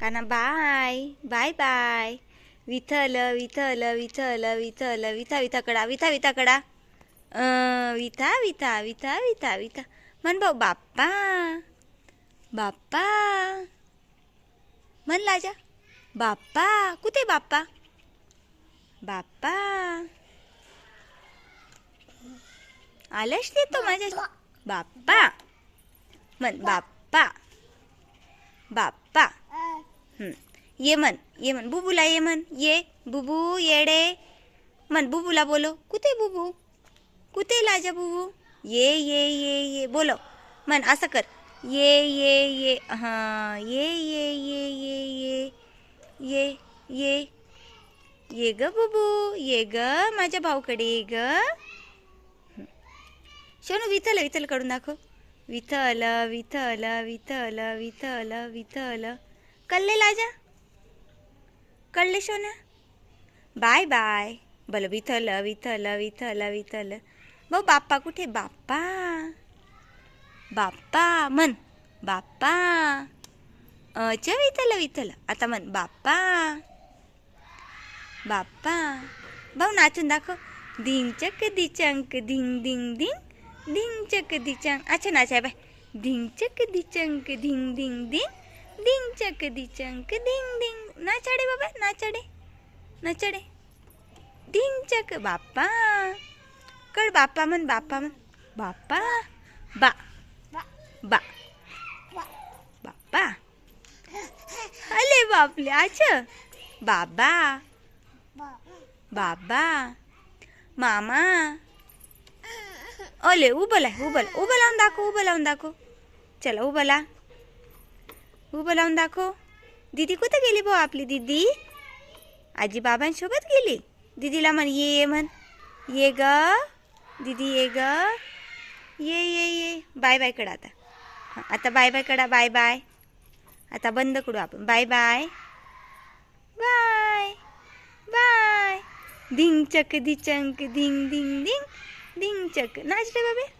काना bye bye bye Vitthal Vitthal Vitthal Vitthal विथा विथाकडा विथा विथाकडा अं, विथा विथा विथा विथा विथा म्हण भाऊ बाप्पा बाप्पा म्हण लाजा बाप्पा कुठे बाप्पा बाप्पा आलंच ते तो माझ्या बाप्पा म्हण बाप्पा बाप्पा येमन येमन. बुबूला येमन. ये बुबू येडे. म्हण बुबूला बोलो. कुते बुबू? कुते लाजा बुबू? ये ये ये ये. बोलो. म्हण असं कर. ये ये ये. हां ये ये ये ये ये. ये ये. ये ग बुबू. ये ग माझ्या भाऊकडे. ये ग. शोनू विथल विथल काढून दाखव. विथल विथल विथल विथल विथल कळले लाजा। कळले सोना। Bye bye. बल विथल विथल विथल विथल भाऊ बाप्पा कुठे? बाप्पा। बाप्पा म्हण बाप्पा। अच विथल विथल आता म्हण बाप्पा। बाप्पा। भाऊ नाचून दाखव. धिंचक दिचंक धिंग धिंग धिंग धिंचक दिचंक अच्छा नाचाय बाय. धिंचक दिचंक धिंग धिंग धिंग धिंग चक दिचंक धिंग धिंग नाचाडे बाबा नाचाडे नाचाडे धिंग चक बाप्पा कळ बाप्पा म्हण बाप्पा म्हण बाप्पा बा बा बाप्पा अले बापले अच्छा बाबा बाबा मामा ओले उभं लाय उभं उभं लावून दाखव उभं लावून दाखव चला उभं ला उभं लावून दाखव. दीदी कुठं गेली भाऊ आपली दीदी? आजी बाबांसोबत गेली? दीदीला म्हण ये ये म्हण. ये ग दीदी ये ग. ये ये ये. बाय बाय कडा आता. हां आता बाय बाय कडा बाय बाय. आता बंद करू आपण. Bye bye. Bye bye. Dhing चक धिचंक धिंग धिंग धिंग धिंग चक नाच रे बाबे.